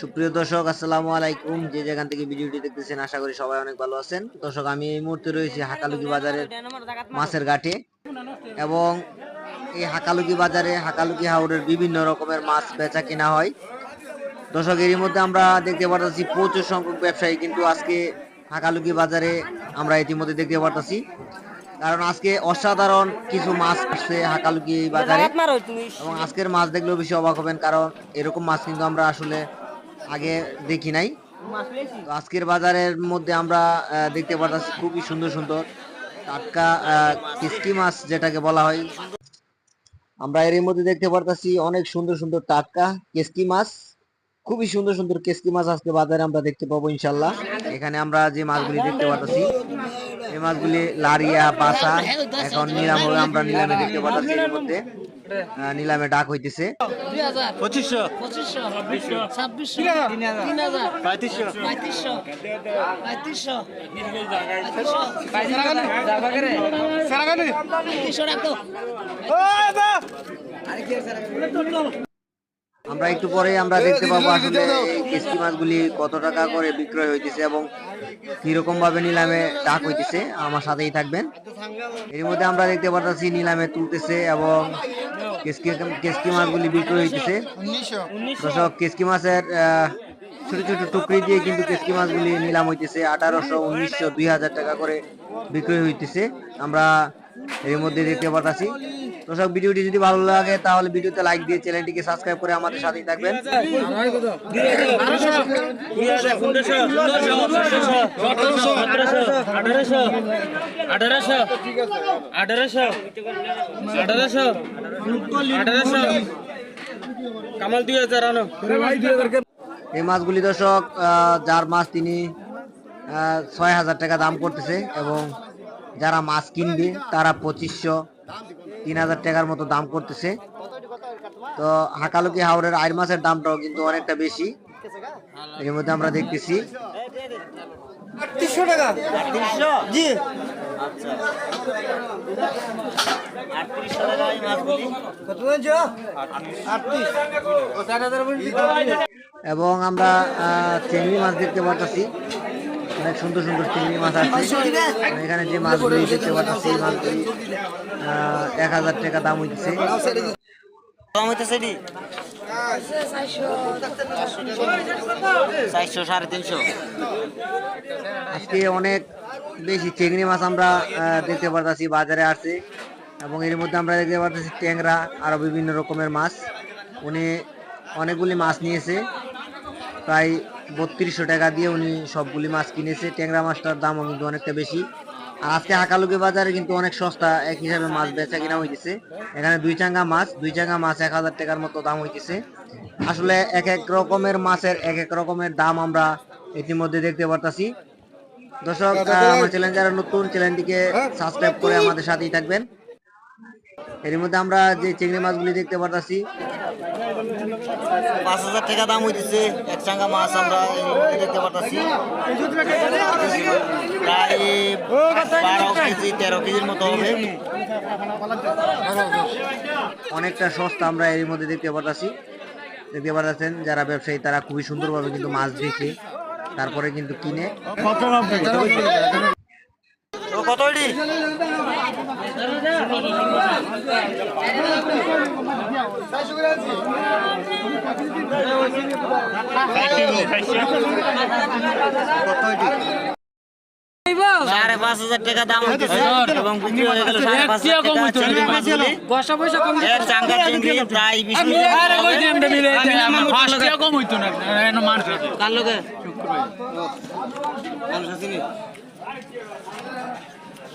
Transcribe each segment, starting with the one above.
সুপ্রিয় দর্শক আসসালামু আলাইকুম। যে যেখান থেকে ভিডিওটি দেখতেছেন আশা করি সবাই অনেক ভালো আছেন। দর্শক আমি এই মুহূর্তে রয়েছি হাকালুকি বাজারের মাছের ঘাটে এবং এই হাকালুকি বাজারে হাকালুকি হাওড়ের বিভিন্ন রকমের মাছ বেচা কেনা হয়। দর্শক এরই মধ্যে আমরা দেখতে পারতেছি প্রচুর সংখ্যক ব্যবসায়ী কিন্তু আজকে হাকালুকি বাজারে আমরা ইতিমধ্যে দেখতে পারতেছি। কারণ আজকে অসাধারণ কিছু মাছ আসছে হাকালুকি বাজারে। এবং আজকের মাছ দেখলেও বেশি অবাক হবেন কারণ এরকম মাছ কিন্তু আমরা আসলে আগে দেখি নাই। আজকের বাজারের মধ্যে আমরা দেখতে পাচ্ছি খুবই সুন্দর সুন্দর টাটকা কিসকি মাছ যেটাকে বলা হয়। আমরা এর মধ্যে দেখতে পারতাছি অনেক সুন্দর সুন্দর টাটকা কেসকি মাছ। খুবই সুন্দর সুন্দর কেসকি মাছ আজকে বাজারে আমরা দেখতে পাবো ইনশাল্লাহ। এখানে আমরা যে মাছগুলি দেখতে পারতাছি, এই মাছগুলি লারিয়া বাসা এখন নিলাম আমরা নিলামে দেখতে পারতাছি এর মধ্যে। নিলামে ডাক হইতেছে। পঁচিশশো। পঁচিশশো। ছাব্বিশশো। তিন হাজার। পঁয়ত্রিশশো। পঁয়ত্রিশশো। পঁয়ত্রিশশো। পঁয়ত্রিশশো। রাখো। আমরা একটু পরে আমরা দেখতে পাবো আসলে কেসকি মাছগুলি কত টাকা করে বিক্রয় হইতেছে এবং কীরকম ভাবে নিলামে ডাক হইতেছে আমার সাথেই থাকবেন। এর মধ্যে আমরা দেখতে পারতেছি নিলামে তুলতেছে এবং কেসকি মাছগুলি বিক্রয় হইতেছে। দর্শক কেসকি মাছের আহ, ছোট ছোট টুকরি দিয়ে কিন্তু কেসকি মাছগুলি নিলাম হইতেছে। আঠারোশো উনিশশো দুই হাজার টাকা করে বিক্রয় হইতেছে। আমরা এর মধ্যে দেখতে পারতাছি দর্শক, ভিডিওটি যদি ভালো লাগে, তাহলে ভিডিওতে লাইক দিয়ে চ্যানেলটিকে সাবস্ক্রাইব করে আমাদের সাথেই থাকবেন। এই মাছগুলি দর্শক যার মাছ তিনি ছয় হাজার টাকা দাম করতেছে এবং যারা মাছ কিনবে, তারা পঁচিশশো তিন হাজার টাকার মতো দাম করতেছে। তো হাকালুকি হাওড়ের আইর মাছের দামটাও কিন্তু অনেকটা বেশি। এর মধ্যে আমরা দেখতেছি। এবং আমরা চিংড়ি মাছ দেখতে পাচ্ছি অনেক সুন্দর সুন্দর চিংড়ি মাছ আছে। এখানে যে মাছগুলি দেখতে পাচ্ছি এই মাছগুলি এক হাজার টাকা দাম হইতেছে। দাম হইতেছে চারশো সাড়ে তিনশো। আজকে অনেক বেশি চিংড়ি মাছ আমরা দেখতে পারতাছি বাজারে আছে এবং এর মধ্যে আমরা দেখতে পারতেছি ট্যাংরা আরও বিভিন্ন রকমের মাছ। উনি অনেকগুলি মাছ নিয়েছে। প্রায় বত্রিশশো টাকা দিয়ে উনি সবগুলি মাছ কিনেছে। ট্যাংরা মাছটার দামও কিন্তু অনেকটা বেশি। আর আজকে হাকালুকি বাজারে কিন্তু অনেক সস্তা এক হিসাবে মাছ বেচা কিনা হইতেছে। এখানে দুই চাঙ্গা মাছ, দুই চাঙ্গা মাছ এক হাজার টাকার মতো দাম হইতেছে। আসলে এক এক রকমের মাছের এক এক রকমের দাম আমরা ইতিমধ্যে দেখতে পারতাছি। দর্শক আমার চ্যানেল যারা নতুন, চ্যানেলটিকে সাবস্ক্রাইব করে আমাদের সাথেই থাকবেন। এর মধ্যে আমরা যে চিংড়ি মাছগুলি দেখতে পারতাছি পাঁচ হাজার টাকা দাম হইতেছে। এক চাঙ্গা মাছ আমরা দেখতে পারতাছি। প্রায় বারো কেজি তেরো কেজির মতো হবে। অনেকটা সস্তা আমরা এর মধ্যে দেখতে পারতাছি। দেখতে পারতেছেন যারা ব্যবসায়ী তারা খুবই সুন্দরভাবে কিন্তু মাছ দেখে তারপরে কিন্তু কিনে। কত সাড়ে পাঁচ হাজার টাকা দাম হইতেছে এবং বিক্রি হয়ে গেল সাড়ে পাঁচ হাজার চাঙ্গা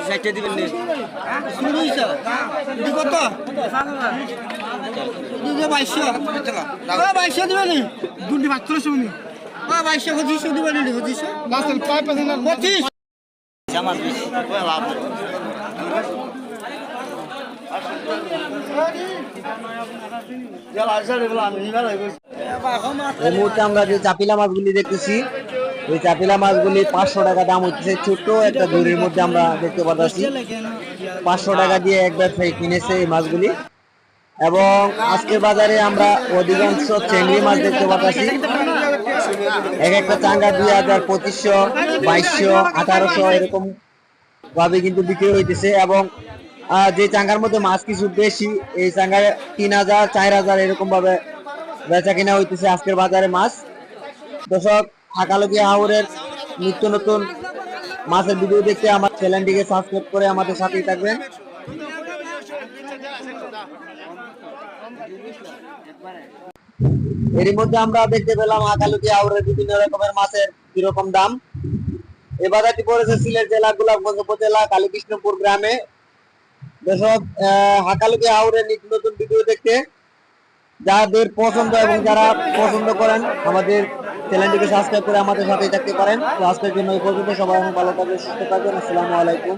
ষাটটা দিবেন নি? দুটি মাত্র শুনি বাইশশো। পঁচিশশো দিবেন পঁচিশশো? পঁচিশ। জামাত বেশি লাভ এই মুহূর্তে আমরা যে চাপিলা মাছগুলি দেখতেছি এই চাপিলা মাছগুলি পাঁচশো টাকা দাম হচ্ছে, ছোট্ট একটা দড়ির মধ্যে আমরা দেখতে পাচ্ছি পাঁচশো টাকা দিয়ে এক ব্যবসায়ী কিনেছে এই মাছগুলি। এবং আজকের বাজারে আমরা অধিকাংশ চেংড়ি মাছ দেখতে পাচ্ছি এক একটা চাঙ্গা দুই হাজার পঁচিশশো, বাইশশো, আঠারোশো এরকম ভাবে কিন্তু বিক্রি হইতেছে। এবং যে চাঙ্গার মধ্যে মাছ কিছু বেশি, এই চাঙ্গায় তিন হাজার, চার হাজার এরকম ভাবে বেচা কিনা হইতেছে আজকের বাজারে মাছ। দর্শক হাকালকি হাওরের নিত্য নতুন মাছের ভিডিও দেখতে আমার চ্যানেলটিকে সাবস্ক্রাইব করে আমাদের সাথেই থাকবেন। এরই মধ্যে আমরা দেখতে পেলাম হাকালুকি হাওরের বিভিন্ন রকমের মাছের কীরকম দাম। এই বাজারটি পড়েছে সিলেট জেলা গোলাপগঞ্জ উপজেলা কালীকৃষ্ণপুর গ্রামে। আহ, হাকালুকি হাওরের নিত্য নতুন ভিডিও দেখতে যাদের পছন্দ এবং যারা পছন্দ করেন, আমাদের চ্যানেলটিকে সাবস্ক্রাইব করে আমাদের সাথেই থাকতে পারেন। তো আজকের জন্য এই পর্যন্ত। সবাই অনেক ভালো থাকবে সুস্থ থাকবেন। আসসালামু আলাইকুম।